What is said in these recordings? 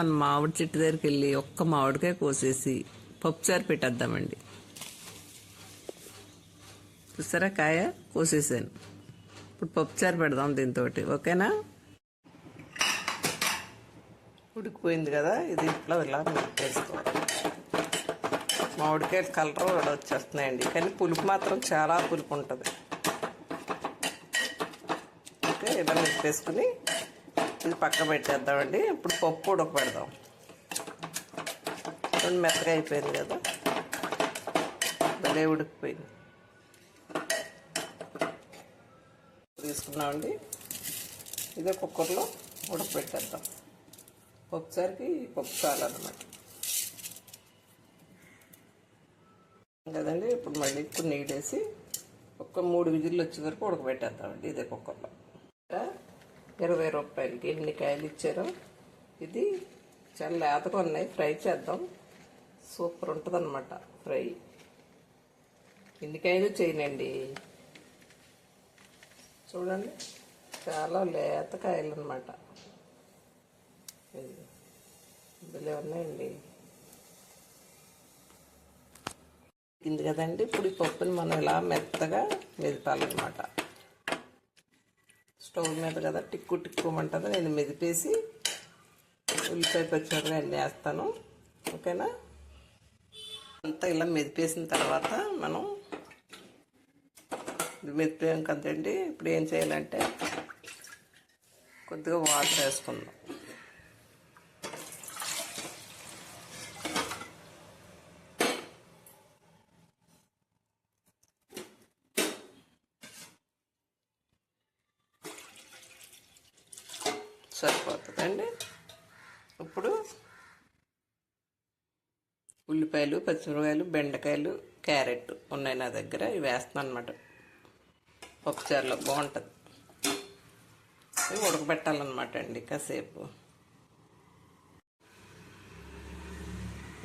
మన మామిడి చెట్టు దగ్గరికి వెళ్ళి ఒక్క మామిడికాయ కోసేసి పప్పుచారు పెట్టేద్దామండి. చూసారా కాయ? కోసేసాను. ఇప్పుడు పప్పుచారు పెడదాం దీంతో ఓకేనా? ఉడికిపోయింది కదా? ఇది ఇట్లా ఇలా వేసుకోవాలి మామిడికాయ కలర్ కూడా వచ్చేస్తున్నాయండి. కానీ పులుపు మాత్రం చాలా పులుపు ఉంటుంది. ఓకే ఇలా వేసుకుని ఇది పక్క పెట్టేద్దామండి. ఇప్పుడు పప్పు ఉడక పెడదాం రెండు మెత్తగా అయిపోయింది కదా. భలే ఉడికిపోయింది. తీసుకున్నామండి. ఇదే కుక్కర్లో ఉడకపెట్టేద్దాం పప్పుసారికి పప్పు చాలన్నమాట. కదండి ఇప్పుడు మళ్ళీ ఇప్పుడు నీళ్ళు ఒక మూడు విజిల్లు వచ్చే వరకు ఉడకబెట్టేద్దామండి ఇదే కుక్కర్లో. ఇరవై రూపాయలకి ఎన్ని కాయలు ఇచ్చారో. ఇది చాలా లేతగా ఉన్నాయి. ఫ్రై చేద్దాం. సూపర్ ఉంటుంది అనమాట ఫ్రై. ఎన్ని కాయలు చేయనండి. చూడండి. చాలా లేత కాయలు అనమాట భలే ఉన్నాయండి. ఇది కదండి ఇప్పుడు ఈ పప్పుని మనం ఇలా మెత్తగా మెదపాలన్నమాట. స్టవ్ మీద కదా టిక్కు టిక్కుమంటుంది నేను మెదిపేసి ఉల్లిపాయ పచ్చిమిరపకాయ అన్నీ వేస్తాను. ఓకేనా? అంతా ఇలా మెదిపేసిన తర్వాత మనం ఇది మెదిపోయాం కదండి. ఇప్పుడు ఏం చేయాలంటే కొద్దిగా వాటర్ వేసుకుందాం. సరిపోతుందండి. ఇప్పుడు ఉల్లిపాయలు పచ్చిమిరపకాయలు బెండకాయలు క్యారెట్ ఉన్నాయి నా దగ్గర. ఇవి వేస్తున్నాను అనమాట పప్పుచారులో బాగుంటుంది. ఇవి ఉడకబెట్టాలన్నమాట అండి కాసేపు.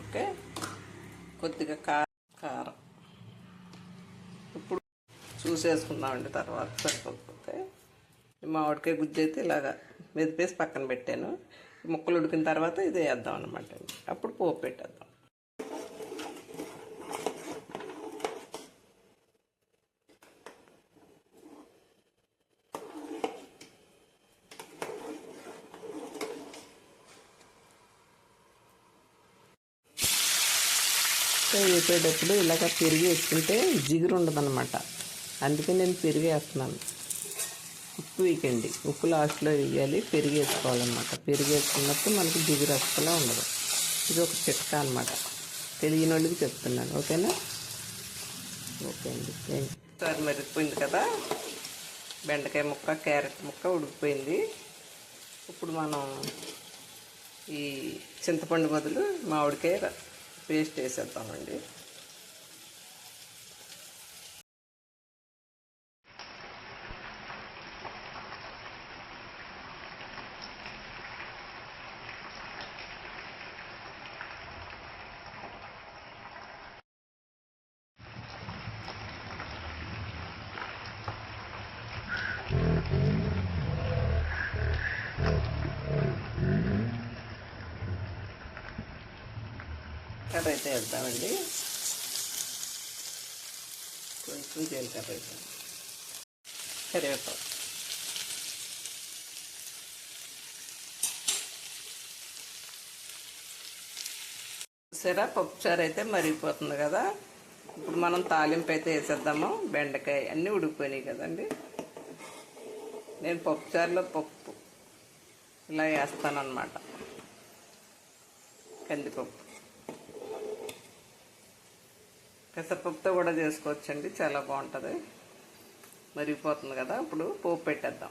ఓకే? కొద్దిగా కారం కారం. ఇప్పుడు చూసేసుకుందామండి తర్వాత సరిపోతే మామిడికాయ గుజ్జు అయితే ఇలాగా మెదిపేసి పక్కన పెట్టాను. ముక్కలు ఉడికిన తర్వాత ఇది వేద్దాం అనమాట అప్పుడు పోపు పెట్టేద్దాం. వేసేటప్పుడు ఇలాగ పెరిగి వేసుకుంటే జిగురు ఉండదన్నమాట. అందుకే నేను పెరిగి వేస్తున్నాను. ఉప్పు వేయకండి ఉప్పు లాస్ట్లో వేయాలి పెరిగి వేసుకోవాలన్నమాట పెరిగి వేసుకున్నప్పుడు మనకి జిగురు అస్సలా ఉండదు. ఇది ఒక చిట్కా అనమాట తెలియని వాళ్ళకి చెప్తున్నాను. ఓకేనా? ఓకే అండి. సార్ మరిగిపోయింది కదా? బెండకాయ ముక్క క్యారెట్ ముక్క ఉడికిపోయింది. ఇప్పుడు మనం ఈ చింతపండు బదులు మామిడికాయ పేస్ట్ వేసేద్దామండి. జీలకర్ర అయితే వేద్దామండి కొంచెం జీలకర్ర వేద్దాం కరివేపాకు. చూసారా? పప్పుచారు అయితే మరిగిపోతుంది కదా. ఇప్పుడు మనం తాలింపు అయితే వేసేద్దాము. బెండకాయ అన్నీ ఉడికిపోయినాయి కదండి. నేను పప్పుచారులో పప్పు ఇలా వేస్తాను అన్నమాట కందిపప్పు. పెసరపప్పుతో కూడా చేసుకోవచ్చండి. చాలా బాగుంటుంది. మరిగిపోతుంది కదా. ఇప్పుడు పోపు పెట్టేద్దాం.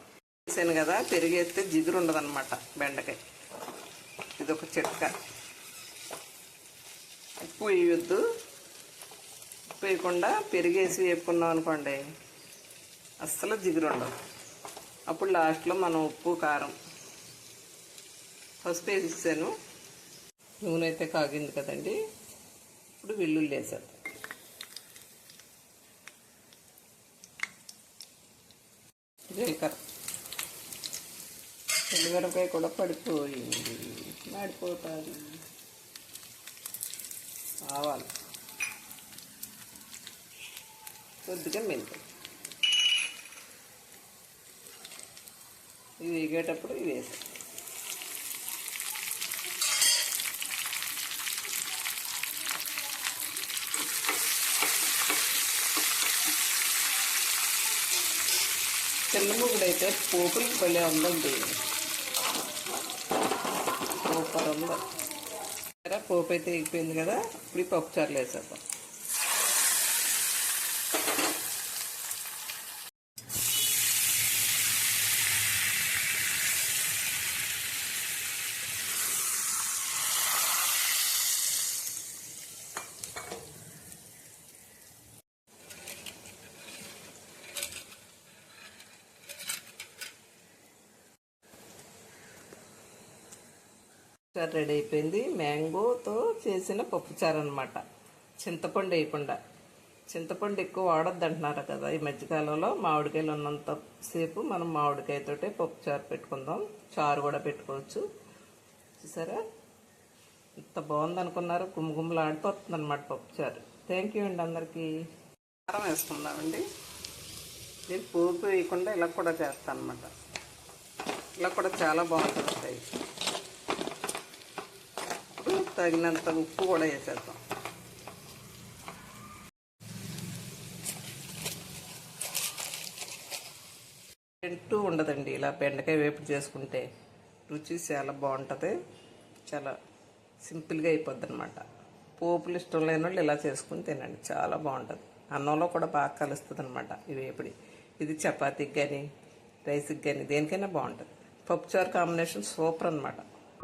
వేసాను కదా. పెరిగేస్తే జిగురు ఉండదన్నమాట బెండకాయ. ఇది ఒక చిట్క ఉప్పు వేయొద్దు. ఉప్పు వేయకుండా పెరిగేసి వేపుకున్నాం అనుకోండి అస్సలు జిగురు ఉండదు. అప్పుడు లాస్ట్లో మనం ఉప్పు కారం పసుపు వేసేసాను. నూనె అయితే కాగింది కదండి. ఇప్పుడు వెల్లుల్లి వేసేద్దాం. జీలకర్ర ఎండుమిరపకాయ కూడా పడిపోయింది మాడిపోతుంది ఆవాలు కొద్దిగా మెంతులు ఇది వేగేటప్పుడు ఇది వేసాం చిన్న అయితే పోపులు భలే ఉందండి. సూపర్ ఉందా. పోపు అయితే ఎగిపోయింది కదా ఇప్పుడు పప్పు చారులు వేసేద్దాం. చారు రెడీ అయిపోయింది. మ్యాంగోతో చేసిన పప్పుచారు అనమాట చింతపండు వేయకుండా. చింతపండు ఎక్కువ వాడొద్దు అంటున్నారు కదా ఈ మధ్యకాలంలో. మామిడికాయలు ఉన్నంత సేపు మనం మామిడికాయతోటే పప్పుచారు పెట్టుకుందాం. చారు కూడా పెట్టుకోవచ్చు. చూసారా? ఇంత బాగుంది అనుకున్నారు గుమ్మగుమ్మలు ఆడిపోతుంది అనమాట పప్పుచారు. థ్యాంక్ యూ అండి అందరికీ. కారం వేసుకుందామండి. నేను పోపు వేయకుండా ఇలా కూడా చేస్తాను అనమాట ఇలా కూడా చాలా బాగుంటుంది తగినంత ఉప్పు కూడా వేసేద్దాం తింటూ ఉండదండి ఇలా బెండకాయ వేపుడు చేసుకుంటే రుచి చాలా బాగుంటుంది చాలా సింపుల్గా అయిపోద్ది అనమాట పోపులు ఇష్టం లేని వాళ్ళు ఇలా చేసుకుని తినండి చాలా బాగుంటుంది అన్నంలో కూడా బాగా కలుస్తుంది అనమాట ఈ వేపుడి ఇది చపాతీకి కానీ రైస్కి కానీ దేనికైనా బాగుంటుంది పప్పుచారు కాంబినేషన్ సూపర్ అనమాట